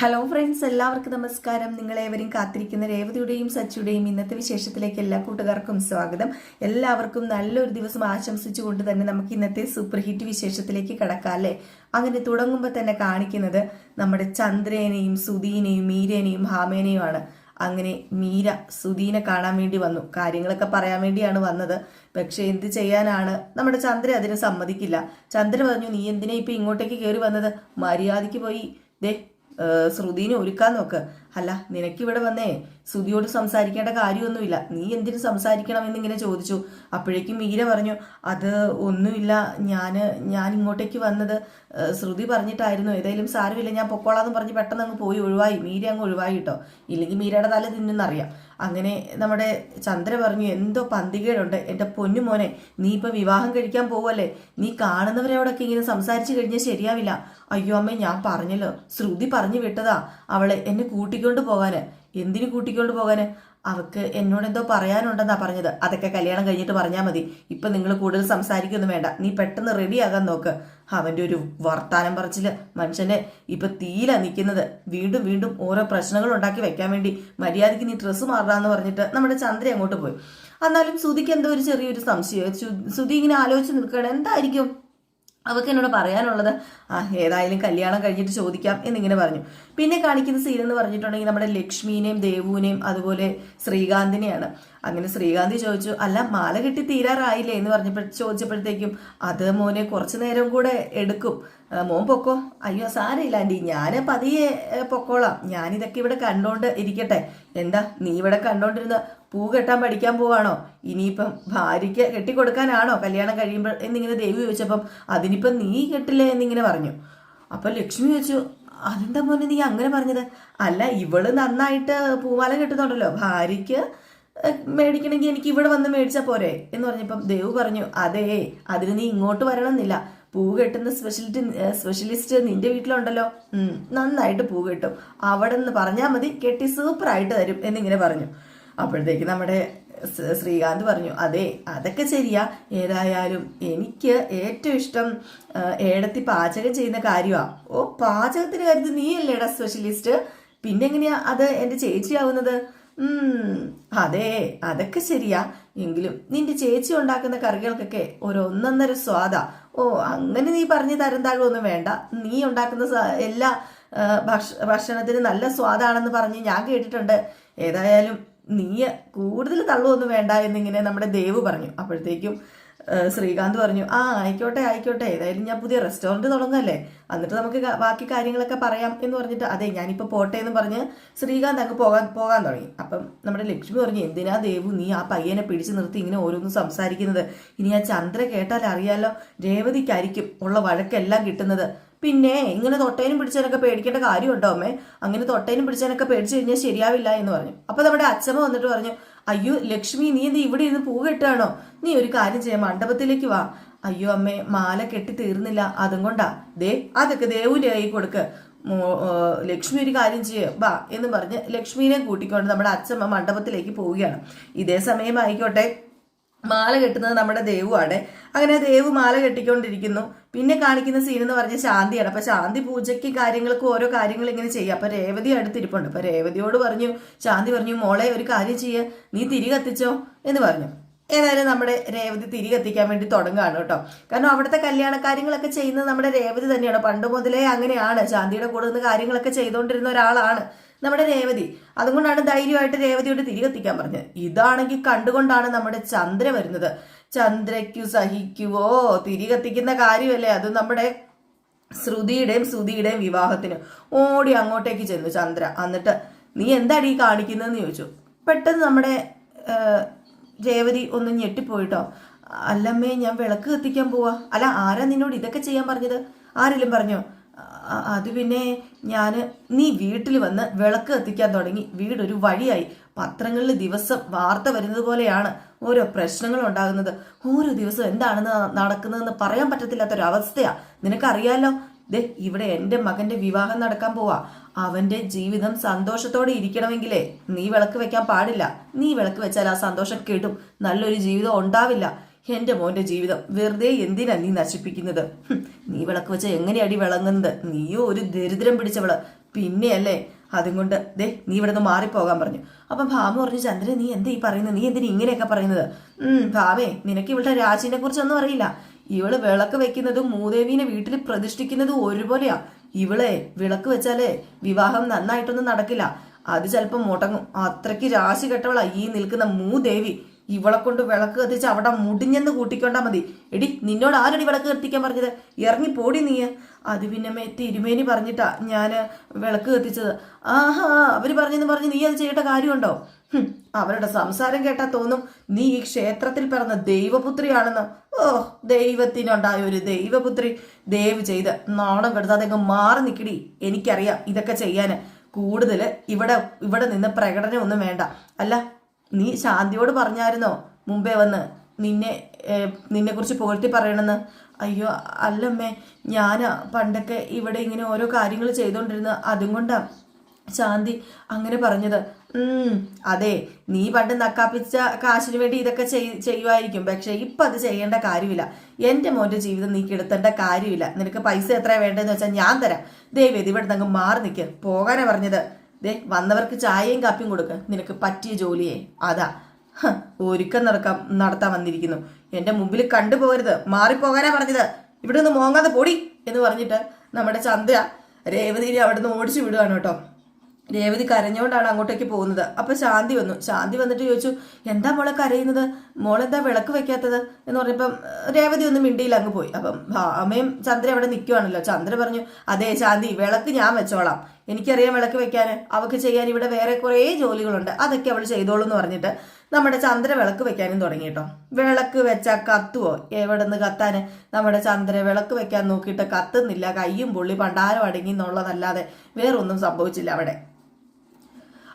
Hello friends എല്ലാവർക്കും നമസ്കാരം. നിങ്ങളേവരും കാത്തിരിക്കുന്ന രേവതിയുടെയും സച്ചിയുടെയും ഇന്നത്തെ വിശേഷത്തിലേക്ക് എല്ലാ കൂട്ടുകാർക്കും സ്വാഗതം. എല്ലാവർക്കും നല്ലൊരു ദിവസം ആശംസിച്ചുകൊണ്ട് തന്നെ നമുക്ക് ഇന്നത്തെ സൂപ്പർ ഹിറ്റ് വിശേഷത്തിലേക്ക് കടക്കാം അല്ലേ? അങ്ങനെ തുടങ്ങുമ്പോൾ തന്നെ കാണിക്കുന്നത് നമ്മുടെ ചന്ദ്രേനെയും സുധീനെയും മീരേനെയും ഹാമേനെയുമാണ്. അങ്ങനെ മീര സുധീനെ കാണാൻ വേണ്ടി വന്നു. കാര്യങ്ങളൊക്കെ പറയാൻ വേണ്ടിയാണ് വന്നത്. പക്ഷെ എന്ത് ചെയ്യാനാണ്? നമ്മുടെ ചന്ദ്ര അതിന് സമ്മതിക്കില്ല. ചന്ദ്ര പറഞ്ഞു നീ എന്തിനാ ഇപ്പൊ ഇങ്ങോട്ടേക്ക് കയറി വന്നത്? മര്യാദയ്ക്ക് പോയി. ദേ ശ്രുതിനെ ഒരുക്കാൻ നോക്ക്. അല്ല നിനക്കിവിടെ വന്നേ സുധിയോട് സംസാരിക്കേണ്ട കാര്യമൊന്നുമില്ല. നീ എന്തിനു സംസാരിക്കണം എന്നിങ്ങനെ ചോദിച്ചു. അപ്പോഴേക്കും മീര പറഞ്ഞു അത് ഒന്നുമില്ല. ഞാൻ ഞാൻ ഇങ്ങോട്ടേക്ക് വന്നത് ശ്രുതി പറഞ്ഞിട്ടായിരുന്നു. ഏതായാലും സാരമില്ല. ഞാൻ പൊക്കോളാന്ന് പറഞ്ഞ് പെട്ടെന്ന് അങ്ങ് പോയി. ഒഴിവായി. മീര അങ്ങ് ഒഴിവായി കേട്ടോ. ഇല്ലെങ്കിൽ മീരയുടെ തല തിന്നെന്നറിയാം. അങ്ങനെ നമ്മുടെ ചന്ദ്ര പറഞ്ഞു എന്തോ പന്തികേടുണ്ട്. എന്റെ പൊന്നു മോനെ നീ ഇപ്പൊ വിവാഹം കഴിക്കാൻ പോവല്ലേ? നീ കാണുന്നവരോടൊക്കെ ഇങ്ങനെ സംസാരിച്ചു കഴിഞ്ഞാൽ ശരിയാവില്ല. അയ്യോ അമ്മേ ഞാൻ പറഞ്ഞല്ലോ. ശ്രുതി പറഞ്ഞു വിട്ടതാ. അവളെ എന്നെ കൂട്ടിക്കൊണ്ട് പോകാന്? എന്തിനു കൂട്ടിക്കൊണ്ട് പോകാന്? അവക്ക് എന്നോട് എന്തോ പറയാനുണ്ടെന്നാ പറഞ്ഞത്. അതൊക്കെ കല്യാണം കഴിഞ്ഞിട്ട് പറഞ്ഞാൽ മതി. ഇപ്പൊ നിങ്ങൾ കൂടുതൽ സംസാരിക്കൊന്നും വേണ്ട. നീ പെട്ടെന്ന് റെഡിയാകാൻ നോക്ക്. അവന്റെ ഒരു വർത്താനം പറച്ചിൽ. മനുഷ്യനെ ഇപ്പൊ തീല നിൽക്കുന്നത് വീണ്ടും വീണ്ടും ഓരോ പ്രശ്നങ്ങൾ ഉണ്ടാക്കി വെക്കാൻ വേണ്ടി മര്യാദയ്ക്ക് നീ ഡ്രസ്സ് മാറാന്ന് പറഞ്ഞിട്ട് നമ്മുടെ ചന്ദ്ര അങ്ങോട്ട് പോയി. എന്നാലും സുധിക്ക് എന്തോ ഒരു ചെറിയൊരു സംശയം. സുധി ഇങ്ങനെ ആലോചിച്ച് നിൽക്കുകയാണ്. എന്തായിരിക്കും? അവർക്ക് എന്നോട് പറയാനുള്ളത് ആ ഏതായാലും കല്യാണം കഴിഞ്ഞിട്ട് ചോദിക്കാം എന്നിങ്ങനെ പറഞ്ഞു. പിന്നെ കാണിക്കുന്ന സീൻ എന്ന് പറഞ്ഞിട്ടുണ്ടെങ്കിൽ നമ്മുടെ ലക്ഷ്മീനെയും ദേവുവിനെയും അതുപോലെ ശ്രീകാന്തിനെയാണ്. അങ്ങനെ ശ്രീകാന്തി ചോദിച്ചു അല്ല മാല കിട്ടി തീരാറായില്ലേ? എന്ന് പറഞ്ഞപ്പോൾ ചോദിച്ചപ്പോഴത്തേക്കും അത് മോനെ കുറച്ചു നേരം കൂടെ എടുക്കും. മോൻ പൊക്കോ. അയ്യോ സാരമില്ല ആന്റി ഞാൻ പതിയെ പൊക്കോളാം. ഞാനിതൊക്കെ ഇവിടെ കണ്ടോണ്ട് ഇരിക്കട്ടെ. എന്താ നീ ഇവിടെ കണ്ടോണ്ടിരുന്ന പൂ കെട്ടാൻ പഠിക്കാൻ പോവാണോ? ഇനിയിപ്പം ഭാര്യയ്ക്ക് കെട്ടിക്കൊടുക്കാനാണോ കല്യാണം കഴിയുമ്പോൾ എന്നിങ്ങനെ ദേവി ചോദിച്ചപ്പം അതിനിപ്പം നീ കെട്ടില്ലേ എന്നിങ്ങനെ പറഞ്ഞു. അപ്പോൾ ലക്ഷ്മി ചോദിച്ചു അതെന്താ മോനെ നീ അങ്ങനെ പറഞ്ഞത്? അല്ല ഇവൾ നന്നായിട്ട് പൂമാല കെട്ടുന്നുണ്ടല്ലോ. ഭാര്യയ്ക്ക് മേടിക്കണമെങ്കിൽ എനിക്ക് ഇവിടെ വന്ന് മേടിച്ചാൽ പോരെ. എന്ന് പറഞ്ഞപ്പം ദേവ് പറഞ്ഞു അതേ അതിന് നീ ഇങ്ങോട്ട് വരണമെന്നില്ല. പൂ കെട്ടുന്ന സ്പെഷ്യലിറ്റി സ്പെഷ്യലിസ്റ്റ് നിന്റെ വീട്ടിലുണ്ടല്ലോ. ഉം, നന്നായിട്ട് പൂ കെട്ടും. അവിടെ നിന്ന് പറഞ്ഞാൽ മതി കെട്ടി സൂപ്പറായിട്ട് തരും എന്നിങ്ങനെ പറഞ്ഞു. അപ്പോഴത്തേക്ക് നമ്മുടെ ശ്രീകാന്ത് പറഞ്ഞു അതെ അതൊക്കെ ശരിയാ. ഏതായാലും എനിക്ക് ഏറ്റവും ഇഷ്ടം ഏടത്തി പാചകം ചെയ്യുന്ന കാര്യമാണ് ഓ പാചകത്തിന്റെ കാര്യത്തിൽ നീയല്ലേടാ സ്പെഷ്യലിസ്റ്റ് പിന്നെ എങ്ങനെയാ അത് എന്റെ ചേച്ചിയാവുന്നത് ഉം അതെ അതൊക്കെ ശരിയാ. എങ്കിലും നിന്റെ ചേച്ചി ഉണ്ടാക്കുന്ന കറികൾക്കൊക്കെ ഒരു ഒന്നൊന്നര സ്വാദാ. ഓ അങ്ങനെ നീ പറഞ്ഞു തരം താഴ്വൊന്നും വേണ്ട. നീ ഉണ്ടാക്കുന്ന എല്ലാ ഭക്ഷണത്തിന് നല്ല സ്വാദാണെന്ന് പറഞ്ഞ് ഞാൻ കേട്ടിട്ടുണ്ട്. ഏതായാലും നീ കൂടുതൽ തള്ളുവൊന്നും വേണ്ട എന്നിങ്ങനെ നമ്മുടെ ദേവ് പറഞ്ഞു. അപ്പോഴത്തേക്കും ശ്രീകാന്ത് പറഞ്ഞു ആ ആയിക്കോട്ടെ ആയിക്കോട്ടെ ഏതായാലും ഞാൻ പുതിയ റെസ്റ്റോറന്റ് തുടങ്ങല്ലേ എന്നിട്ട് നമുക്ക് ബാക്കി കാര്യങ്ങളൊക്കെ പറയാം എന്ന് പറഞ്ഞിട്ട് അതെ ഞാനിപ്പോൾ പോട്ടെ എന്ന് പറഞ്ഞ് ശ്രീകാന്ത് അങ്ങ് പോകാൻ പോകാൻ തുടങ്ങി. അപ്പം നമ്മുടെ ലക്ഷ്മി പറഞ്ഞു എന്തിനാ ദേവു നീ ആ പയ്യനെ പിടിച്ചു നിർത്തി ഇങ്ങനെ ഓരോന്നും സംസാരിക്കുന്നത്? ഇനി ആ ചന്ദ്ര കേട്ടാൽ അറിയാലോ രേവതിക്കായിരിക്കും ഉള്ള വഴക്കെല്ലാം കിട്ടുന്നത്. പിന്നെ ഇങ്ങനെ തൊട്ടേനും പിടിച്ചതിനൊക്കെ പേടിക്കേണ്ട കാര്യമുണ്ടോ അമ്മേ? അങ്ങനെ തൊട്ടേനും പിടിച്ചതിനൊക്കെ പേടിച്ചു കഴിഞ്ഞാൽ ശരിയാവില്ല എന്ന് പറഞ്ഞു. അപ്പൊ നമ്മുടെ അച്ഛമ്മ വന്നിട്ട് പറഞ്ഞു അയ്യോ ലക്ഷ്മി നീ എന്ത് ഇവിടെ ഇരുന്ന് പൂ നീ ഒരു കാര്യം ചെയ്യാം മണ്ഡപത്തിലേക്ക് വാ. അയ്യോ അമ്മേ മാല കെട്ടി തീർന്നില്ല. അതും കൊണ്ടാ. ദേ അതൊക്കെ കൈ കൊടുക്ക്. ലക്ഷ്മി ഒരു കാര്യം ചെയ്യ. ബാ എന്ന് പറഞ്ഞ് ലക്ഷ്മിനെ കൂട്ടിക്കൊണ്ട് നമ്മുടെ അച്ഛമ്മ മണ്ഡപത്തിലേക്ക് പോവുകയാണ്. ഇതേ സമയമായിക്കോട്ടെ മാല കെട്ടുന്നത് നമ്മുടെ ദേവുവാണ്. അങ്ങനെ ദേവ് മാല കെട്ടിക്കൊണ്ടിരിക്കുന്നു. പിന്നെ കാണിക്കുന്ന സീൻ എന്ന് പറഞ്ഞാൽ ശാന്തിയാണ്. അപ്പൊ ശാന്തി പൂജയ്ക്ക് കാര്യങ്ങൾക്ക് ഓരോ കാര്യങ്ങൾ ഇങ്ങനെ ചെയ്യുക അപ്പൊ രേവതി അടുത്തിരിപ്പുണ്ട്. അപ്പൊ രേവതിയോട് പറഞ്ഞു ശാന്തി പറഞ്ഞു മോളെ ഒരു കാര്യം ചെയ്യുക നീ തിരി കത്തിച്ചോ? എന്ന് പറഞ്ഞു. ഏതായാലും നമ്മുടെ രേവതി തിരി കത്തിക്കാൻ വേണ്ടി തുടങ്ങുകയാണ് കേട്ടോ. കാരണം അവിടുത്തെ കല്യാണ കാര്യങ്ങളൊക്കെ ചെയ്യുന്നത് നമ്മുടെ രേവതി തന്നെയാണ്. പണ്ട് മുതലേ അങ്ങനെയാണ്. ശാന്തിയുടെ കൂടെ നിന്ന് കാര്യങ്ങളൊക്കെ ചെയ്തുകൊണ്ടിരുന്ന ഒരാളാണ്. നമ്മുടെ രേവതി. അതുകൊണ്ടാണ് ധൈര്യമായിട്ട് രേവതിയോട് തിരികെത്തിക്കാൻ പറഞ്ഞത്. ഇതാണെങ്കിൽ കണ്ടുകൊണ്ടാണ് നമ്മുടെ ചന്ദ്ര വരുന്നത്. ചന്ദ്രയ്ക്കു സഹിക്കുവോ? തിരികെത്തിക്കുന്ന കാര്യമല്ലേ? അത് നമ്മുടെ ശ്രുതിയുടെയും ശ്രുതിയുടെയും വിവാഹത്തിന്. ഓടി അങ്ങോട്ടേക്ക് ചെന്നു ചന്ദ്ര. എന്നിട്ട് നീ എന്താടി കാണിക്കുന്നതെന്ന് ചോദിച്ചു. പെട്ടെന്ന് നമ്മുടെ രേവതി ഒന്ന് ഞെട്ടിപ്പോയിട്ടോ. അല്ലമ്മേ ഞാൻ വിളക്ക് കത്തിക്കാൻ പോവാ. അല്ല ആരാ നിന്നോട് ഇതൊക്കെ ചെയ്യാൻ പറഞ്ഞത്? ആരെങ്കിലും പറഞ്ഞോ? അത് പിന്നെ ഞാൻ നീ വീട്ടിൽ വന്ന് വിളക്ക് കത്തിക്കാൻ തുടങ്ങി. വീടൊരു വഴിയായി. പത്രങ്ങളിൽ ദിവസം വാർത്ത വരുന്നത് പോലെയാണ് ഓരോ പ്രശ്നങ്ങൾ ഉണ്ടാകുന്നത്. ഓരോ ദിവസം എന്താണെന്ന് നടക്കുന്നതെന്ന് പറയാൻ പറ്റത്തില്ലാത്തൊരവസ്ഥയാ. നിനക്കറിയാലോ? ദേ ഇവിടെ എന്റെ മകന്റെ വിവാഹം നടക്കാൻ പോവാ. അവന്റെ ജീവിതം സന്തോഷത്തോടെ ഇരിക്കണമെങ്കിലേ നീ വിളക്ക് വെക്കാൻ പാടില്ല. നീ വിളക്ക് വെച്ചാൽ ആ സന്തോഷം കിട്ടും നല്ലൊരു ജീവിതം ഉണ്ടാവില്ല. എന്റെ മോന്റെ ജീവിതം വെറുതെ എന്തിനാ നീ നശിപ്പിക്കുന്നത്? നീ വിളക്ക് വെച്ച അടി വിളങ്ങുന്നത്? നീയോ ഒരു ദരിദ്രം പിടിച്ചവൾ. പിന്നെയല്ലേ അതും കൊണ്ട് ദേ നീ ഇവിടെ നിന്ന് മാറിപ്പോകാൻ പറഞ്ഞു. അപ്പം ഭാമ പറഞ്ഞു ചന്ദ്രൻ നീ എന്താ ഈ പറയുന്നത്? നീ എന്തിനാ ഇങ്ങനെയൊക്കെ പറയുന്നത്? ഉം ഭാവേ നിനക്ക് ഇവളുടെ രാജിനെ കുറിച്ചൊന്നും അറിയില്ല. ഇവൾ വിളക്ക് വെക്കുന്നതും മൂദേവീനെ വീട്ടിൽ പ്രതിഷ്ഠിക്കുന്നതും ഒരുപോലെയാ. ഇവളെ വിളക്ക് വെച്ചാലേ വിവാഹം നന്നായിട്ടൊന്നും നടക്കില്ല. അത് ചിലപ്പോൾ മുടങ്ങും. അത്രയ്ക്ക് രാശി കെട്ടവളാ ഈ നിൽക്കുന്ന മൂദേവി. ഇവളെ കൊണ്ട് വിളക്ക് കത്തിച്ച് അവിടെ മുടിഞ്ഞെന്ന് കൂട്ടിക്കൊണ്ടാ മതി. എടി നിന്നോട് ആരടി വിളക്ക് കത്തിക്കാൻ പറഞ്ഞത്? ഇറങ്ങി പോടി നീ അത് പിന്നെ തിരുമേനി പറഞ്ഞിട്ടാ ഞാൻ വിളക്ക് കത്തിച്ചത്. ആഹാ അവർ പറഞ്ഞെന്ന് പറഞ്ഞ് നീ അത് ചെയ്യേണ്ട കാര്യമുണ്ടോ? അവരുടെ സംസാരം കേട്ടാ തോന്നും നീ ഈ ക്ഷേത്രത്തിൽ പിറന്ന ദൈവപുത്രിയാണെന്ന്. ഓ ദൈവത്തിനുണ്ടായ ഒരു ദൈവപുത്രി. ദയവ് ചെയ്ത് നാണം കെടുത്താതെ മാറി നിൽക്കടി എനിക്കറിയാം ഇതൊക്കെ ചെയ്യാന്. കൂടുതൽ ഇവിടെ ഇവിടെ നിന്ന് പ്രകടനം ഒന്നും വേണ്ട. അല്ല നീ ശാന്തിയോട് പറഞ്ഞായിരുന്നോ മുമ്പേ വന്ന്? നിന്നെ നിന്നെ കുറിച്ച് പുകഴ്ത്തി പറയണമെന്ന്? അയ്യോ അല്ലമ്മേ ഞാൻ പണ്ടൊക്കെ ഇവിടെ ഇങ്ങനെ ഓരോ കാര്യങ്ങൾ ചെയ്തുകൊണ്ടിരുന്ന അതും കൊണ്ടാ ശാന്തി അങ്ങനെ പറഞ്ഞത്. അതെ നീ പണ്ട് നക്കാപ്പിച്ച കാശിന് വേണ്ടി ഇതൊക്കെ ചെയ് ചെയ്യുമായിരിക്കും പക്ഷെ ഇപ്പൊ അത് ചെയ്യേണ്ട കാര്യമില്ല. എന്റെ മോന്റെ ജീവിതം നീ കിടത്തേണ്ട കാര്യമില്ല. നിനക്ക് പൈസ എത്ര വേണ്ടതെന്ന് വെച്ചാൽ ഞാൻ തരാം. ദയവേദി ഇവിടെ നിന്ന് മാറി നിൽക്കുക പോകാനാ പറഞ്ഞത്. ദേ വന്നവർക്ക് ചായയും കാപ്പിയും കൊടുക്ക. നിനക്ക് പറ്റിയ ജോലിയെ. അതാ. ഒരുക്കം നടക്കാൻ നടത്താൻ വന്നിരിക്കുന്നു. എന്റെ മുമ്പിൽ കണ്ടുപോകരുത്. മാറിപ്പോകാനാ പറഞ്ഞത്. ഇവിടെ നിന്ന് മോങ്ങാതെ പൊടി എന്ന് പറഞ്ഞിട്ട് നമ്മുടെ ചന്ദ്ര അവിടെ നിന്ന് ഓടിച്ചു വിടുകയാണ് കേട്ടോ. രേവതി കരഞ്ഞുകൊണ്ടാണ് അങ്ങോട്ടേക്ക് പോകുന്നത്. അപ്പൊ ശാന്തി വന്നു. ശാന്തി വന്നിട്ട് ചോദിച്ചു എന്താ മോളെ കരയുന്നത്? മോളെന്താ വിളക്ക് വെക്കാത്തത്? എന്ന് പറഞ്ഞപ്പം രേവതി ഒന്നും മിണ്ടിയിൽ അങ്ങ് പോയി. അപ്പം അമ്മയും ചന്ദ്ര അവിടെ നിൽക്കുവാണല്ലോ ചന്ദ്ര പറഞ്ഞു അതെ ശാന്തി വിളക്ക് ഞാൻ വെച്ചോളാം. എനിക്കറിയാം വിളക്ക് വെക്കാൻ അവക്ക് ചെയ്യാൻ ഇവിടെ വേറെ കുറേ ജോലികളുണ്ട്. അതൊക്കെ അവൾ ചെയ്തോളൂ എന്ന് പറഞ്ഞിട്ട് നമ്മുടെ ചന്ദ്ര വിളക്ക് വെക്കാനും തുടങ്ങി കേട്ടോ. വിളക്ക് വെച്ചാൽ കത്തുവോ? എവിടെ നിന്ന് കത്താന്? നമ്മുടെ ചന്ദ്ര വിളക്ക് വെക്കാൻ നോക്കിയിട്ട് കത്തുന്നില്ല. കയ്യും പുള്ളി പണ്ടാരം അടങ്ങി എന്നുള്ളതല്ലാതെ വേറൊന്നും സംഭവിച്ചില്ല അവിടെ.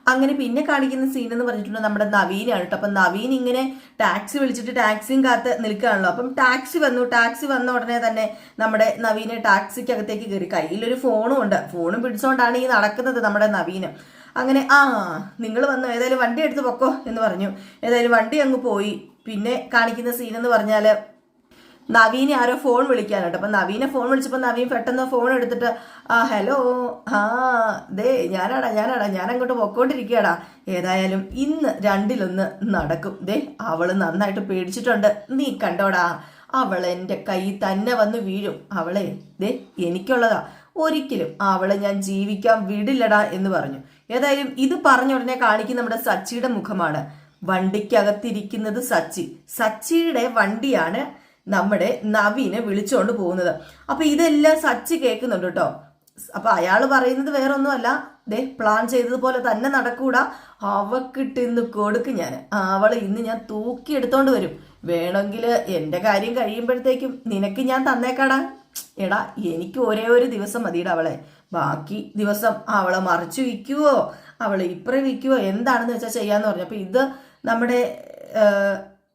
അങ്ങനെ പിന്നെ കാണിക്കുന്ന സീൻ എന്ന് പറഞ്ഞിട്ടുണ്ടെങ്കിൽ നമ്മുടെ നവീനാണ് കേട്ടോ അപ്പൊ നവീൻ ഇങ്ങനെ ടാക്സി വിളിച്ചിട്ട് ടാക്സിയും കാത്ത് നിൽക്കുകയാണല്ലോ. അപ്പം ടാക്സി വന്നു. ടാക്സി വന്ന ഉടനെ തന്നെ നമ്മുടെ നവീനെ ടാക്സിക്കകത്തേക്ക് കയറി. കയ്യിലൊരു ഫോണും ഉണ്ട്. ഫോണും പിടിച്ചുകൊണ്ടാണ് ഈ നടക്കുന്നത് നമ്മുടെ നവീന്. അങ്ങനെ ആ നിങ്ങൾ വന്നു? ഏതായാലും വണ്ടി എടുത്ത് പൊക്കോ? എന്ന് പറഞ്ഞു. ഏതായാലും വണ്ടി അങ്ങ് പോയി. പിന്നെ കാണിക്കുന്ന സീൻ എന്ന് പറഞ്ഞാൽ നവീനെ ആരോ ഫോൺ വിളിക്കാനുണ്ട് അപ്പൊ നവീനെ ഫോൺ വിളിച്ചപ്പോൾ നവീൻ പെട്ടെന്ന് ഫോൺ എടുത്തിട്ട് ആ ഹലോ ആ ദേ ഞാനാടാ ഞാനാടാ ഞാൻ അങ്ങോട്ട് പൊക്കോണ്ടിരിക്കുകയാടാ. ഏതായാലും ഇന്ന് രണ്ടിലൊന്ന് നടക്കും. ദേ അവൾ നന്നായിട്ട് പേടിച്ചിട്ടുണ്ട്. നീ കണ്ടോടാ അവൾ എന്റെ കൈ തന്നെ വന്ന് വീഴും. അവളെ ദേ എനിക്കുള്ളതാ. ഒരിക്കലും അവളെ ഞാൻ ജീവിക്കാൻ വിടില്ലടാ എന്ന് പറഞ്ഞു. ഏതായാലും ഇത് പറഞ്ഞ ഉടനെ കാണിക്കുന്ന നമ്മുടെ സച്ചിയുടെ മുഖമാണ്. വണ്ടിക്കകത്തിരിക്കുന്നത് സച്ചി. സച്ചിയുടെ വണ്ടിയാണ് നമ്മുടെ നവീനെ വിളിച്ചുകൊണ്ട് പോകുന്നത്. അപ്പൊ ഇതെല്ലാം സച്ച് കേൾക്കുന്നുണ്ട് കേട്ടോ അപ്പൊ അയാൾ പറയുന്നത് വേറൊന്നുമല്ല. ദേ പ്ലാൻ ചെയ്തതുപോലെ തന്നെ നടക്കൂടാ. അവക്കിട്ട് ഇന്ന് കൊടുക്കും ഞാൻ അവളെ ഇന്ന് ഞാൻ തൂക്കി എടുത്തോണ്ട് വരും. വേണമെങ്കിൽ എന്റെ കാര്യം കഴിയുമ്പോഴത്തേക്കും നിനക്ക് ഞാൻ തന്നേക്കാടാ. എടാ എനിക്ക് ഒരേ ഒരു ദിവസം മതിയിടാ അവളെ. ബാക്കി ദിവസം അവളെ മറിച്ചു വിൽക്കുവോ? അവളെ ഇപ്പറേ വിൽക്കുവോ? എന്താണെന്ന് വെച്ചാൽ ചെയ്യാന്ന് പറഞ്ഞു. അപ്പൊ ഇത് നമ്മുടെ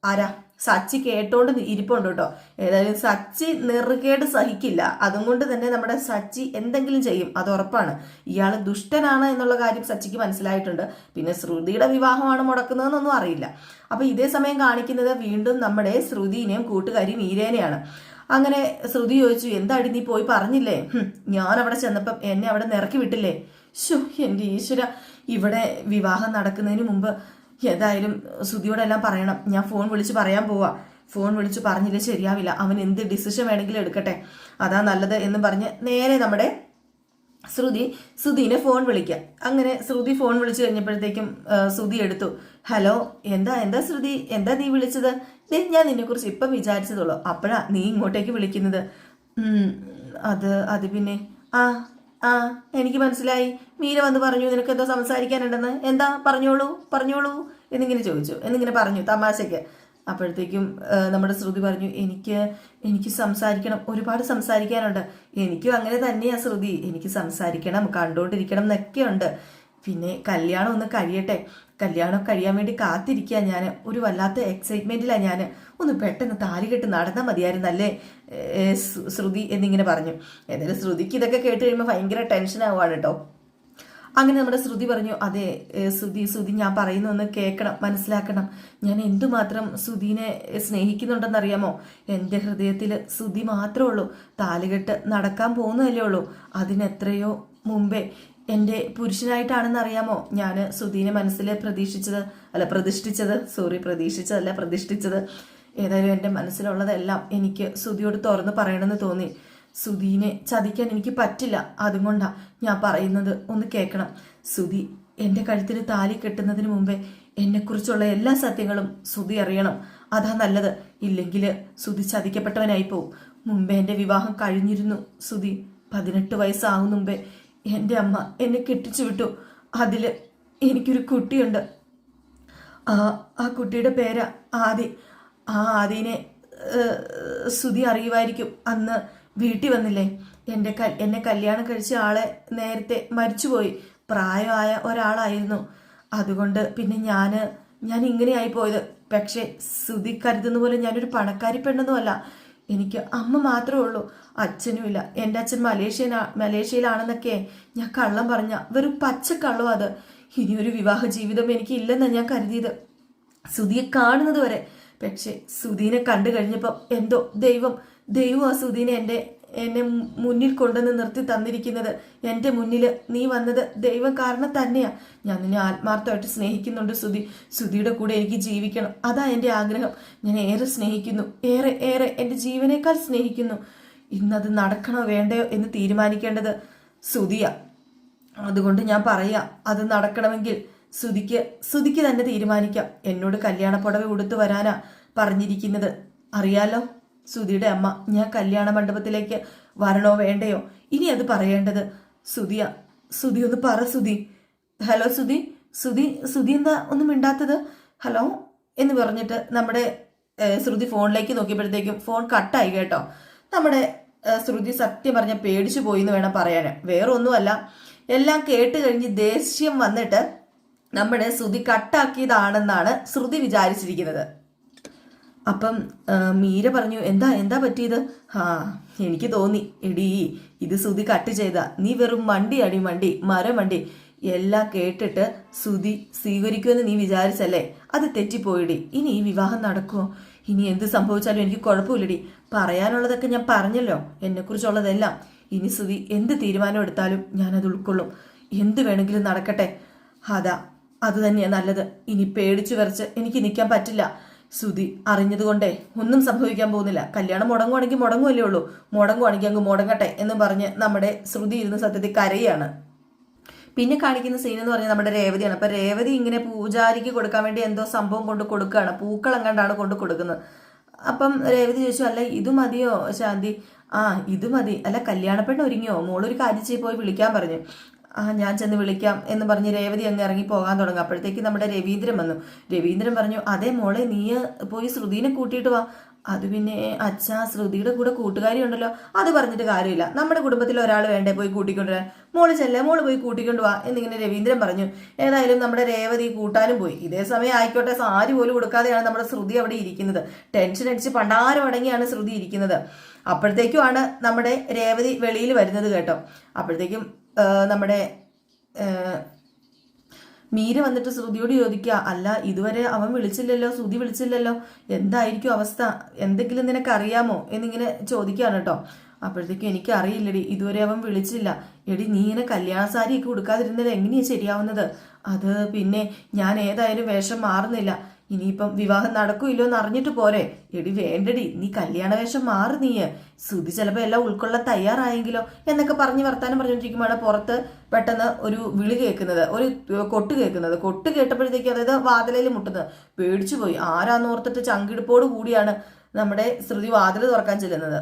ആരാ? സച്ചി കേട്ടോണ്ട് ഇരിപ്പുണ്ട് കേട്ടോ. ഏതായാലും സച്ചി നെറുകേട് സഹിക്കില്ല. അതുകൊണ്ട് തന്നെ നമ്മുടെ സച്ചി എന്തെങ്കിലും ചെയ്യും. അത് ഉറപ്പാണ്. ഇയാൾ ദുഷ്ടനാണ് എന്നുള്ള കാര്യം സച്ചിക്ക് മനസ്സിലായിട്ടുണ്ട്. പിന്നെ ശ്രുതിയുടെ വിവാഹമാണ് മുടക്കുന്നതെന്നൊന്നും അറിയില്ല. അപ്പൊ ഇതേ സമയം കാണിക്കുന്നത് വീണ്ടും നമ്മുടെ ശ്രുതിനെയും കൂട്ടുകാരി മീരേനെയാണ്. അങ്ങനെ ശ്രുതി ചോദിച്ചു എന്താടി നീ പോയി പറഞ്ഞില്ലേ? ഞാൻ അവിടെ ചെന്നപ്പം എന്നെ അവിടെ നിറക്കി വിട്ടില്ലേ? ശു എന്റെ ഈശ്വര. ഇവിടെ വിവാഹം നടക്കുന്നതിന് മുമ്പ് ഏതായാലും സുധിയോടെല്ലാം പറയണം. ഞാൻ ഫോൺ വിളിച്ച് പറയാൻ പോവാ. ഫോൺ വിളിച്ച് പറഞ്ഞില്ലേ ശരിയാവില്ല. അവൻ എന്ത് ഡിസിഷൻ വേണമെങ്കിലും എടുക്കട്ടെ. അതാ നല്ലത് എന്ന് പറഞ്ഞ് നേരെ നമ്മുടെ ശ്രുതി ശ്രുതിനെ ഫോൺ വിളിക്കാം. അങ്ങനെ ശ്രുതി ഫോൺ വിളിച്ചു കഴിഞ്ഞപ്പോഴത്തേക്കും ശ്രുതി എടുത്തു. ഹലോ എന്താ എന്താ ശ്രുതി? എന്താ നീ വിളിച്ചത്? ഞാൻ നിന്നെക്കുറിച്ച് ഇപ്പം വിചാരിച്ചതുള്ളൂ അപ്പോഴാ നീ ഇങ്ങോട്ടേക്ക് വിളിക്കുന്നത്. അത് അത് പിന്നെ? ആ ആ എനിക്ക് മനസ്സിലായി. മീര വന്ന് പറഞ്ഞു നിനക്ക് എന്തോ സംസാരിക്കാനുണ്ടെന്ന്. എന്താ? പറഞ്ഞോളൂ പറഞ്ഞോളൂ. എന്നിങ്ങനെ ചോദിച്ചു. എന്നിങ്ങനെ പറഞ്ഞു തമാശയ്ക്ക്. അപ്പോഴത്തേക്കും നമ്മുടെ ശ്രുതി പറഞ്ഞു എനിക്ക് എനിക്ക് സംസാരിക്കണം. ഒരുപാട് സംസാരിക്കാനുണ്ട്. എനിക്കും അങ്ങനെ തന്നെയാ ശ്രുതി. എനിക്ക് സംസാരിക്കണം കണ്ടുകൊണ്ടിരിക്കണം എന്നൊക്കെ ഉണ്ട് പിന്നെ കല്യാണം ഒന്ന് കഴിയട്ടെ. കല്യാണം കഴിയാൻ വേണ്ടി കാത്തിരിക്കുക ഞാൻ ഒരു വല്ലാത്ത എക്സൈറ്റ്മെന്റിലാണ് ഞാൻ ഒന്ന് പെട്ടെന്ന് താലി കെട്ട് നടന്നാൽ മതിയായിരുന്നല്ലേ? ശ്രുതി എന്നിങ്ങനെ പറഞ്ഞു. ഏതായാലും ശ്രുതിക്ക് ഇതൊക്കെ കേട്ട് കഴിയുമ്പോൾ ഭയങ്കര ടെൻഷൻ ആവുകയാണ് കേട്ടോ അങ്ങനെ നമ്മുടെ ശ്രുതി പറഞ്ഞു അതെ ശ്രുതി ശ്രുതി ഞാൻ പറയുന്ന ഒന്ന് കേൾക്കണം മനസ്സിലാക്കണം. ഞാൻ എന്തുമാത്രം ശ്രുതിനെ സ്നേഹിക്കുന്നുണ്ടെന്നറിയാമോ? എന്റെ ഹൃദയത്തിൽ ശ്രുതി മാത്രമേ ഉള്ളൂ. താലുകെട്ട് നടക്കാൻ പോകുന്നതല്ലേ ഉള്ളൂ. അതിനെത്രയോ മുമ്പേ എന്റെ പുരുഷനായിട്ടാണെന്ന് അറിയാമോ ഞാൻ സുധീനെ മനസ്സിൽ പ്രതീക്ഷിച്ചത് അല്ല പ്രതിഷ്ഠിച്ചത് സോറി പ്രതീക്ഷിച്ചതല്ല പ്രതിഷ്ഠിച്ചത്. ഏതായാലും എന്റെ മനസ്സിലുള്ളതെല്ലാം എനിക്ക് സുധിയോട് തുറന്ന് പറയണമെന്ന് തോന്നി. സുധീനെ ചതിക്കാൻ എനിക്ക് പറ്റില്ല. അതുകൊണ്ടാണ് ഞാൻ പറയുന്നത് ഒന്ന് കേൾക്കണം. സുധി എന്റെ കഴുത്തിൽ താലി കെട്ടുന്നതിന് മുമ്പേ എന്നെക്കുറിച്ചുള്ള എല്ലാ സത്യങ്ങളും സുധി അറിയണം. അതാ നല്ലത്. ഇല്ലെങ്കിൽ സുധി ചതിക്കപ്പെട്ടവനായി പോവും. മുമ്പേ എന്റെ വിവാഹം കഴിഞ്ഞിരുന്നു സുധി പതിനെട്ട് വയസ്സാകും മുമ്പേ എന്റെ അമ്മ എന്നെ കെട്ടിച്ചു വിട്ടു. അതിൽ എനിക്കൊരു കുട്ടിയുണ്ട്. ആ ആ കുട്ടിയുടെ പേര് ആദി. ആ ആദിനെ സുധി അറിയുമായിരിക്കും. അന്ന് വീട്ടിൽ വന്നില്ലേ? എന്റെ കൽ എന്നെ കല്യാണം കഴിച്ച ആളെ നേരത്തെ മരിച്ചുപോയി. പ്രായമായ ഒരാളായിരുന്നു. അതുകൊണ്ട് പിന്നെ ഞാൻ ഞാൻ ഇങ്ങനെയായി പോയത്. പക്ഷേ സുധി കരുതുന്ന പോലെ ഞാനൊരു പണക്കാരി പെണ്ണൊന്നുമല്ല. എനിക്ക് അമ്മ മാത്രമേ ഉള്ളൂ. അച്ഛനുമില്ല എന്റെ അച്ഛൻ മലേഷ്യൻ മലേഷ്യയിലാണെന്നൊക്കെ ഞാൻ കള്ളം പറഞ്ഞ വെറും പച്ചക്കള്ളം അത്. ഇനിയൊരു വിവാഹ ജീവിതം എനിക്ക് ഇല്ലെന്നാണ് ഞാൻ കരുതിയത്. സുധിയെ കാണുന്നത് വരെ. പക്ഷെ സുധീനെ കണ്ടു കഴിഞ്ഞപ്പോൾ എന്തോ ദൈവം ദൈവം ആ സുധീനെ എന്റെ എന്നെ മുന്നിൽ കൊണ്ടുവന്ന് നിർത്തി തന്നിരിക്കുന്നത്. എന്റെ മുന്നിൽ നീ വന്നത് ദൈവം കാരണം തന്നെയാ. ഞാൻ നിന്നെ ആത്മാർത്ഥമായിട്ട് സ്നേഹിക്കുന്നുണ്ട് സുധി. സുധിയുടെ കൂടെ എനിക്ക് ജീവിക്കണം. അതാ എന്റെ ആഗ്രഹം. ഞാൻ ഏറെ സ്നേഹിക്കുന്നു. ഏറെ ഏറെ എന്റെ ജീവനേക്കാൾ സ്നേഹിക്കുന്നു. ഇന്നത് നടക്കണോ വേണ്ടയോ എന്ന് തീരുമാനിക്കേണ്ടത് സുധിയ. അതുകൊണ്ട് ഞാൻ പറയാം അത് നടക്കണമെങ്കിൽ സുധിക്ക് സുധിക്ക് തന്നെ തീരുമാനിക്കാം. എന്നോട് കല്യാണ പുടവ വരാനാ പറഞ്ഞിരിക്കുന്നത്. അറിയാലോ? സുധിയുടെ അമ്മ ഞാൻ കല്യാണ മണ്ഡപത്തിലേക്ക് വരണോ വേണ്ടയോ? ഇനി അത് പറയേണ്ടത് സുധിയ. സുധി ഒന്ന് പറ സുധി. ഹലോ സുധി. സുധി സുധി എന്താ ഒന്നും മിണ്ടാത്തത്? ഹലോ? എന്ന് പറഞ്ഞിട്ട് നമ്മുടെ ശ്രുതി ഫോണിലേക്ക് നോക്കിയപ്പോഴത്തേക്കും ഫോൺ കട്ടായി കേട്ടോ. നമ്മുടെ ശ്രുതി സത്യം പറഞ്ഞ പേടിച്ചു പോയി എന്ന് വേണം പറയാൻ വേറെ ഒന്നുമല്ല എല്ലാം കേട്ട് കഴിഞ്ഞ് ദേഷ്യം വന്നിട്ട് നമ്മുടെ ശ്രുതി കട്ടാക്കിയതാണെന്നാണ് ശ്രുതി വിചാരിച്ചിരിക്കുന്നത്. അപ്പം മീര പറഞ്ഞു എന്താ എന്താ പറ്റിയത്? ആ എനിക്ക് തോന്നി. എടീ ഇത് സുതി കട്ട് ചെയ്ത. നീ വെറും മണ്ടി അടി മണ്ടി മരം മണ്ടി. എല്ലാം കേട്ടിട്ട് സുതി സ്വീകരിക്കുമെന്ന് നീ വിചാരിച്ചല്ലേ? അത് തെറ്റിപ്പോയിടി. ഇനി ഈ വിവാഹം നടക്കുമോ ഇനി എന്ത് സംഭവിച്ചാലും എനിക്ക് കുഴപ്പമില്ലടി. പറയാനുള്ളതൊക്കെ ഞാൻ പറഞ്ഞല്ലോ എന്നെക്കുറിച്ചുള്ളതെല്ലാം. ഇനി സുതി എന്ത് തീരുമാനം എടുത്താലും അത് ഉൾക്കൊള്ളും. എന്ത് വേണമെങ്കിലും നടക്കട്ടെ. അതാ അത് തന്നെയാ നല്ലത്. ഇനി പേടിച്ചു വരച്ച് എനിക്ക് നിൽക്കാൻ പറ്റില്ല. സുധി അറിഞ്ഞതുകൊണ്ടേ ഒന്നും സംഭവിക്കാൻ പോകുന്നില്ല. കല്യാണം മുടങ്ങുവാണെങ്കിൽ മുടങ്ങുമല്ലേ ഉള്ളൂ. മുടങ്ങുവാണെങ്കിൽ അങ്ങ് മുടങ്ങട്ടെ എന്ന് പറഞ്ഞ് നമ്മുടെ ശ്രുതി ഇരുന്ന് സത്യത്തിൽ കരയാണ്. പിന്നെ കാണിക്കുന്ന സീൻ എന്ന് പറഞ്ഞാൽ നമ്മുടെ രേവതിയാണ്. അപ്പൊ രേവതി ഇങ്ങനെ പൂജാരിക്ക് കൊടുക്കാൻ വേണ്ടി എന്തോ സംഭവം കൊണ്ട് കൊടുക്കുകയാണ്. പൂക്കളം കണ്ടാണ് കൊണ്ട് കൊടുക്കുന്നത്. അപ്പം രേവതി ചോദിച്ചു അല്ല ഇത് മതിയോ ശാന്തി? ആ ഇത് മതി. അല്ല കല്യാണപ്പെണ്ണ് ഒരുങ്ങിയോ? മോളൊരു കാര്യം പോയി വിളിക്കാൻ പറഞ്ഞു. ആ ഞാൻ ചെന്ന് വിളിക്കാം എന്ന് പറഞ്ഞ് രേവതി അങ്ങ് ഇറങ്ങി പോകാൻ തുടങ്ങും. അപ്പോഴത്തേക്ക് നമ്മുടെ രവീന്ദ്രൻ വന്നു. രവീന്ദ്രൻ പറഞ്ഞു അതെ മോളെ നീ പോയി ശ്രുതിനെ കൂട്ടിയിട്ട് വാ. അത് പിന്നെ അച്ഛാ ശ്രുതിയുടെ കൂടെ കൂട്ടുകാരി ഉണ്ടല്ലോ. അത് പറഞ്ഞിട്ട് കാര്യമില്ല. നമ്മുടെ കുടുംബത്തിൽ ഒരാൾ വേണ്ടേ പോയി കൂട്ടിക്കൊണ്ടുവരാൻ? മോൾ ചെല്ലേ മോൾ പോയി കൂട്ടിക്കൊണ്ട് വാ. എന്നിങ്ങനെ രവീന്ദ്രൻ പറഞ്ഞു. ഏതായാലും നമ്മുടെ രേവതി കൂട്ടാനും പോയി. ഇതേ സമയം ആയിക്കോട്ടെ സാരി പോലും കൊടുക്കാതെയാണ് നമ്മുടെ ശ്രുതി അവിടെ ഇരിക്കുന്നത്. ടെൻഷൻ അടിച്ച് പണ്ടാരം അടങ്ങിയാണ് ശ്രുതി ഇരിക്കുന്നത്. അപ്പോഴത്തേക്കുമാണ് നമ്മുടെ രേവതി വെളിയിൽ വരുന്നത് കേട്ടോ. അപ്പോഴത്തേക്കും നമ്മുടെ മീര് വന്നിട്ട് ശ്രുതിയോട് ചോദിക്കുക അല്ല ഇതുവരെ അവൻ വിളിച്ചില്ലല്ലോ ശ്രുതി വിളിച്ചില്ലല്ലോ എന്തായിരിക്കും അവസ്ഥ? എന്തെങ്കിലും നിനക്ക് അറിയാമോ എന്നിങ്ങനെ ചോദിക്കുകയാണ് കേട്ടോ. അപ്പോഴത്തേക്കും എനിക്ക് അറിയില്ലടി ഇതുവരെ അവൻ വിളിച്ചില്ല. എടി നീ ഇങ്ങനെ കല്യാണ സാരിയൊക്കെ കൊടുക്കാതിരുന്നത് എങ്ങനെയാ ശരിയാവുന്നത്? അത് പിന്നെ ഞാൻ ഏതായാലും വേഷം മാറുന്നില്ല. ഇനിയിപ്പം വിവാഹം നടക്കൂല്ലോ എന്ന് അറിഞ്ഞിട്ട് പോരെ. എടി വേണ്ടടി നീ കല്യാണ വേഷം മാറി നീ ശ്രുതി ചിലപ്പോൾ എല്ലാം ഉൾക്കൊള്ളാൻ തയ്യാറായെങ്കിലോ എന്നൊക്കെ പറഞ്ഞ് വർത്താനം പറഞ്ഞുകൊണ്ടിരിക്കുമ്പോഴാണ് പുറത്ത് പെട്ടെന്ന് ഒരു വിളി കേൾക്കുന്നത് ഒരു കൊട്ട് കേൾക്കുന്നത്. കൊട്ട് കേട്ടപ്പോഴത്തേക്ക് അതായത് വാതിലയിൽ മുട്ടുന്നത്. പേടിച്ചു പോയി ആരാന്ന് ഓർത്തിട്ട് ചങ്കിടിപ്പോട് കൂടിയാണ് നമ്മുടെ ശ്രുതി വാതിൽ തുറക്കാൻ ചെല്ലുന്നത്.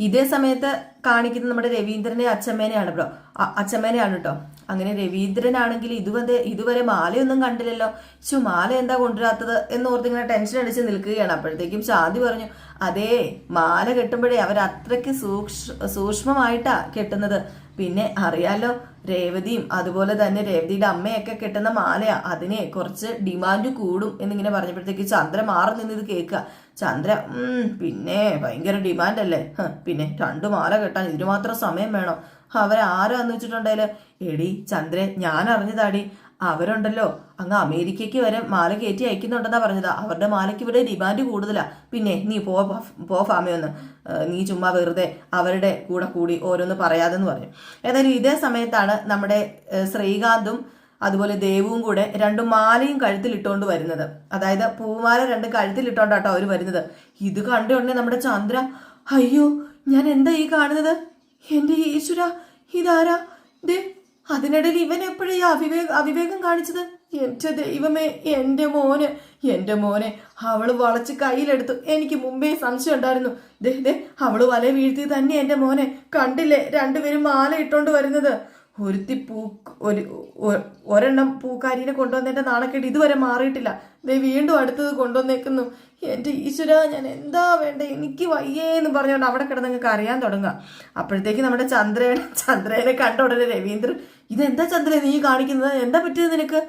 ഇതേ സമയത്ത് കാണിക്കുന്നത് നമ്മുടെ രവീന്ദ്രനെ അച്ഛമ്മേനെയാണ് അ- അച്ഛമ്മേനെയാണ് കേട്ടോ അങ്ങനെ രവീന്ദ്രനാണെങ്കിൽ ഇതുവരെ ഇതുവരെ മാലയൊന്നും കണ്ടില്ലല്ലോ. ചു മാല എന്താ കൊണ്ടുവരാത്തത് എന്ന് ഓർത്ത് ഇങ്ങനെ ടെൻഷൻ അടിച്ച് നിൽക്കുകയാണ്. അപ്പോഴത്തേക്കും ശാന്തി പറഞ്ഞു അതേ മാല കെട്ടുമ്പോഴേ അവർ അത്രയ്ക്ക് സൂക്ഷ്മ സൂക്ഷ്മമായിട്ടാ കെട്ടുന്നത്. പിന്നെ അറിയാലോ രേവതിയും അതുപോലെ തന്നെ രേവതിയുടെ അമ്മയൊക്കെ കെട്ടുന്ന മാലയാ. അതിനെ കുറച്ച് ഡിമാൻഡ് കൂടും എന്നിങ്ങനെ പറഞ്ഞപ്പോഴത്തേക്ക് ചന്ദ്ര മാറി നിന്ന് ഇത് കേൾക്കുക. ചന്ദ്ര പിന്നെ ഭയങ്കര ഡിമാൻഡ് അല്ലേ പിന്നെ രണ്ടു മാല കെട്ടാൻ ഇതിന് മാത്രം സമയം വേണം? അവരാരാന്ന് വെച്ചിട്ടുണ്ടെങ്കിൽ എടി ചന്ദ്രൻ ഞാൻ അറിഞ്ഞതാടി അവരുണ്ടല്ലോ. അങ്ങ് അമേരിക്കയ്ക്ക് വരെ മാല കയറ്റി അയക്കുന്നുണ്ടെന്നാ പറഞ്ഞത്. അവരുടെ മാലയ്ക്ക് ഇവിടെ ഡിമാൻഡ് കൂടുതലാ. പിന്നെ നീ പോ പോ ഫാമയൊന്ന് നീ ചുമ്മാ വെറുതെ അവരുടെ കൂടെ കൂടി ഓരോന്ന് പറയാതെന്ന് പറഞ്ഞു ഏതായാലും ഇതേ സമയത്താണ് നമ്മുടെ ശ്രീകാന്തും അതുപോലെ ദേവും കൂടെ രണ്ട് മാലയും കഴുത്തിലിട്ടുകൊണ്ട് വരുന്നത്. അതായത് പൂമാല രണ്ട് കഴുത്തിലിട്ടോണ്ടാട്ടോ അവർ വരുന്നത്. ഇത് കണ്ടുകൊണ്ടേ നമ്മുടെ ചന്ദ്ര അയ്യോ ഞാൻ എന്താ ഈ കാണുന്നത്? എന്റെ ഈശ്വര ഇതാരാ? ദേ അതിനിടയിൽ ഇവൻ എപ്പോഴാ അവിവേക അവിവേകം കാണിച്ചത്? എന്റെ ദൈവമേ എന്റെ മോന് എന്റെ മോനെ അവൾ വളച്ച് കയ്യിലെടുത്തു. എനിക്ക് മുമ്പേ സംശയം ഉണ്ടായിരുന്നു. ദേ ദേ അവൾ വല വീഴ്ത്തി തന്നെ എന്റെ മോനെ. കണ്ടില്ലേ രണ്ടുപേരും മാല ഇട്ടോണ്ട് വരുന്നത്. ഒരുത്തി പൂ ഒരു ഒരെണ്ണം പൂക്കാരിനെ കൊണ്ടുവന്നതിന്റെ നാണക്കേട് ഇതുവരെ മാറിയിട്ടില്ല. ദേ വീണ്ടും അടുത്തത് കൊണ്ടുവന്നേക്കുന്നു. എന്റെ ഈശ്വര ഞാൻ എന്താ വേണ്ട? എനിക്ക് വയ്യേ എന്ന് പറഞ്ഞുകൊണ്ട് അവിടെ കിടന്നങ്ങൾക്ക് അറിയാൻ തുടങ്ങുക. അപ്പോഴത്തേക്ക് നമ്മുടെ ചന്ദ്രനെ ചന്ദ്രനെ കണ്ട ഉടനെ രവീന്ദ്രൻ ഇതെന്താ ചന്ദ്ര നീ കാണിക്കുന്നത്? എന്താ പറ്റിയത് നിനക്ക്?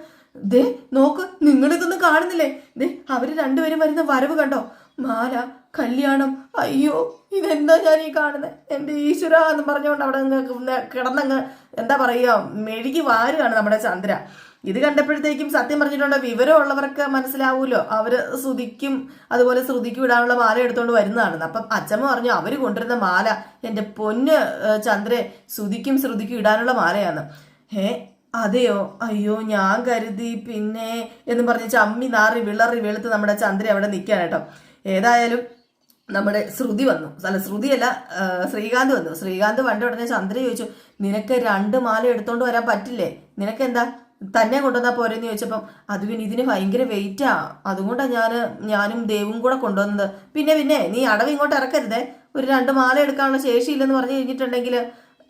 ദേ നോക്ക് നിങ്ങളിതൊന്നും കാണുന്നില്ലേ? ദേ അവർ രണ്ടുപേരും വരുന്ന വരവ് കണ്ടോ? മാല കല്യാണം അയ്യോ ഇതെന്താ ഞാൻ ഈ കാണുന്നത് എന്റെ ഈശ്വര എന്ന് പറഞ്ഞുകൊണ്ട് അവിടെ കിടന്നങ്ങ് എന്താ പറയുക മെഴുകി വാരുകയാണ് നമ്മുടെ ചന്ദ്ര. ഇത് കണ്ടപ്പോഴത്തേക്കും സത്യം പറഞ്ഞിട്ടുണ്ട് വിവരമുള്ളവർക്ക് മനസ്സിലാവൂലോ? അവർ ശ്രുതിക്കും അതുപോലെ ശ്രുതിക്കും ഇടാനുള്ള മാല എടുത്തുകൊണ്ട് വരുന്നതാണെന്ന് അപ്പം അച്ഛമ്മ പറഞ്ഞു അവർ കൊണ്ടുവരുന്ന മാല എന്റെ പൊന്ന് ചന്ദ്രെ ശ്രുതിക്കും ശ്രുതിക്കും ഇടാനുള്ള മാലയാണ്. ഏ അതെയോ? അയ്യോ ഞാൻ കരുതി പിന്നെ എന്ന് പറഞ്ഞ് ചമ്മി നാറി വിളറി വെളുത്ത് നമ്മുടെ ചന്ദ്ര അവിടെ നിൽക്കാൻ കേട്ടോ. ഏതായാലും നമ്മുടെ ശ്രുതി വന്നു. അല്ല ശ്രുതിയല്ല ശ്രീകാന്ത് വന്നു. ശ്രീകാന്ത് പണ്ട് ഉടനെ ചന്ദ്ര ചോദിച്ചു നിനക്ക് രണ്ട് മാല എടുത്തോണ്ട് വരാൻ പറ്റില്ലേ? നിനക്ക് എന്താ തന്നെ കൊണ്ടുവന്നാൽ പോരെന്ന് ചോദിച്ചപ്പം അത് പിന്നെ ഇതിന് ഭയങ്കര വെയിറ്റാ അതുകൊണ്ടാണ് ഞാൻ ഞാനും ദേവും കൂടെ കൊണ്ടുവന്നത്. പിന്നെ പിന്നെ നീ അടവ് ഇങ്ങോട്ട് ഇറക്കരുതേ. ഒരു രണ്ട് മാല എടുക്കാനുള്ള ശേഷിയില്ലെന്ന് പറഞ്ഞു കഴിഞ്ഞിട്ടുണ്ടെങ്കിൽ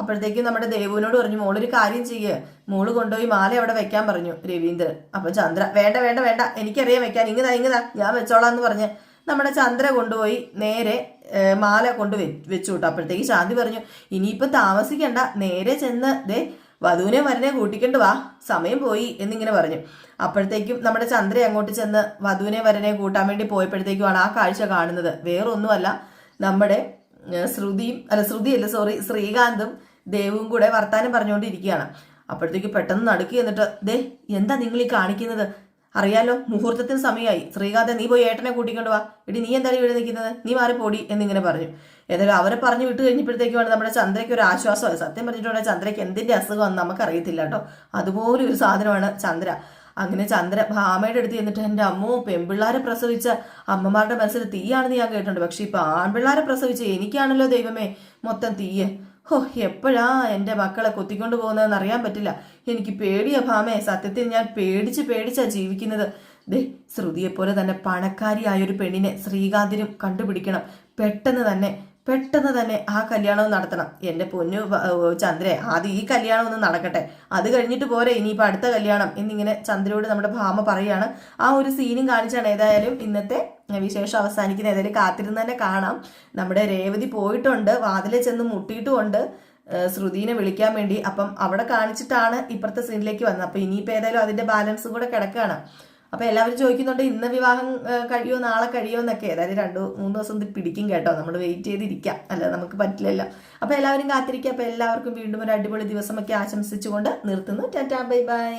അപ്പോഴത്തേക്കും നമ്മുടെ ദേവുവിനോട് പറഞ്ഞു മോളൊരു കാര്യം ചെയ്യ്. മോൾ കൊണ്ടുപോയി മാല അവിടെ വെക്കാൻ പറഞ്ഞു രവീന്ദ്രൻ. അപ്പൊ ചന്ദ്ര വേണ്ട വേണ്ട വേണ്ട. എനിക്കറിയാം വെക്കാൻ. ഇങ്ങതാ ഇങ്ങതാ ഞാൻ വെച്ചോളാം എന്ന് പറഞ്ഞ് നമ്മുടെ ചന്ദ്ര കൊണ്ടുപോയി നേരെ മാല കൊണ്ട് വെച്ചു വിട്ടു അപ്പോഴത്തേക്ക് ശാന്തി പറഞ്ഞു ഇനിയിപ്പോൾ താമസിക്കണ്ട. നേരെ ചെന്ന് ദേ വധുവിനെ വരനെ കൂട്ടിക്കൊണ്ട് വാ സമയം പോയി എന്നിങ്ങനെ പറഞ്ഞു. അപ്പോഴത്തേക്കും നമ്മുടെ ചന്ദ്ര അങ്ങോട്ട് ചെന്ന് വധുവിനെ വരനെ കൂട്ടാൻ വേണ്ടി പോയപ്പോഴത്തേക്കുമാണ് ആ കാഴ്ച കാണുന്നത്. വേറൊന്നുമല്ല നമ്മുടെ ശ്രുതിയും അല്ല ശ്രുതിയല്ല സോറി ശ്രീകാന്തും ദേവും കൂടെ വർത്താനം പറഞ്ഞുകൊണ്ടിരിക്കുകയാണ്. അപ്പോഴത്തേക്ക് പെട്ടെന്ന് നടുക്കി എന്നിട്ട് ദേ എന്താ നിങ്ങൾ ഈ കാണിക്കുന്നത്? അറിയാലോ മുഹൂർത്തത്തിന് സമയമായി ശ്രീകാന്ത് നീ പോയി ഏട്ടനെ കൂട്ടിക്കൊണ്ട് വാ. എടി നീ എന്താണ് ഇവിടെ നിൽക്കുന്നത്? നീ മാറി പോടി എന്നിങ്ങനെ പറഞ്ഞു. ഏതായാലും അവരെ പറഞ്ഞു വിട്ട് കഴിഞ്ഞപ്പോഴത്തേക്കുമാണ് നമ്മുടെ ചന്ദ്രയ്ക്ക് ഒരു ആശ്വാസമായി സത്യം പറഞ്ഞിട്ടുണ്ടെങ്കിൽ ചന്ദ്രയ്ക്ക് എന്തിന്റെ അസുഖം നമുക്കറിയത്തില്ല കേട്ടോ. അതുപോലെ ഒരു സാധനമാണ് ചന്ദ്ര. അങ്ങനെ ചന്ദ്ര ഭാമയുടെ അടുത്ത് ചെന്നിട്ട് എന്റെ അമ്മോ പെൺപിള്ളാരെ പ്രസവിച്ച അമ്മമാരുടെ മനസ്സിൽ തീയാണെന്ന് ഞാൻ കേട്ടിട്ടുണ്ട്. പക്ഷെ ഇപ്പൊ ആൺപിള്ളാരെ പ്രസവിച്ച എനിക്കാണല്ലോ ദൈവമേ മൊത്തം തീയ്. ഹോ എപ്പോഴാ എന്റെ മക്കളെ കൊത്തിക്കൊണ്ട് പോകുന്നതെന്ന് അറിയാൻ പറ്റില്ല. എനിക്ക് പേടിയാ ഭാമേ. സത്യത്തിൽ ഞാൻ പേടിച്ച് പേടിച്ചാ ജീവിക്കുന്നത്. ദേ ശ്രുതിയെപ്പോലെ തന്നെ പണക്കാരിയായൊരു പെണ്ണിനെ ശ്രീകാന്തിനും കണ്ടുപിടിക്കണം. പെട്ടെന്ന് തന്നെ പെട്ടെന്ന് തന്നെ ആ കല്യാണം നടത്തണം. എന്റെ പൊന്നു ചന്ദ്രെ ആദ്യം ഈ കല്യാണം ഒന്ന് നടക്കട്ടെ. അത് കഴിഞ്ഞിട്ട് പോരെ ഇനിയിപ്പോൾ അടുത്ത കല്യാണം എന്നിങ്ങനെ ചന്ദ്രയോട് നമ്മുടെ ഭാമ പറയാണ്. ആ ഒരു സീനും കാണിച്ചാണ്. ഏതായാലും ഇന്നത്തെ വിശേഷം അവസാനിക്കുന്ന ഏതായാലും കാത്തിരുന്ന് തന്നെ കാണാം. നമ്മുടെ രേവതി പോയിട്ടുണ്ട്. വാതിലെ ചെന്ന് മുട്ടിയിട്ടുമുണ്ട്. ശ്രുതിനെ വിളിക്കാൻ വേണ്ടി. അപ്പം അവിടെ കാണിച്ചിട്ടാണ് ഇപ്പുറത്തെ സീനിലേക്ക് വന്നത്. അപ്പം ഇനിയിപ്പോൾ ഏതായാലും അതിന്റെ ബാലൻസ് കൂടെ കിടക്കുകയാണ്. അപ്പം എല്ലാവരും ചോദിക്കുന്നുണ്ട് ഇന്ന് വിവാഹം കഴിയോ നാളെ കഴിയോ എന്നൊക്കെ. ഏതായാലും രണ്ടു മൂന്ന് ദിവസം പിടിക്കും കേട്ടോ. നമ്മൾ വെയിറ്റ് ചെയ്തിരിക്കാം. അല്ല നമുക്ക് പറ്റില്ലല്ലോ. അപ്പോൾ എല്ലാവരും കാത്തിരിക്കുക. അപ്പോൾ എല്ലാവർക്കും വീണ്ടും ഒരു അടിപൊളി ദിവസമൊക്കെ ആശംസിച്ചുകൊണ്ട് നിർത്തുന്നു. Tata bye bye.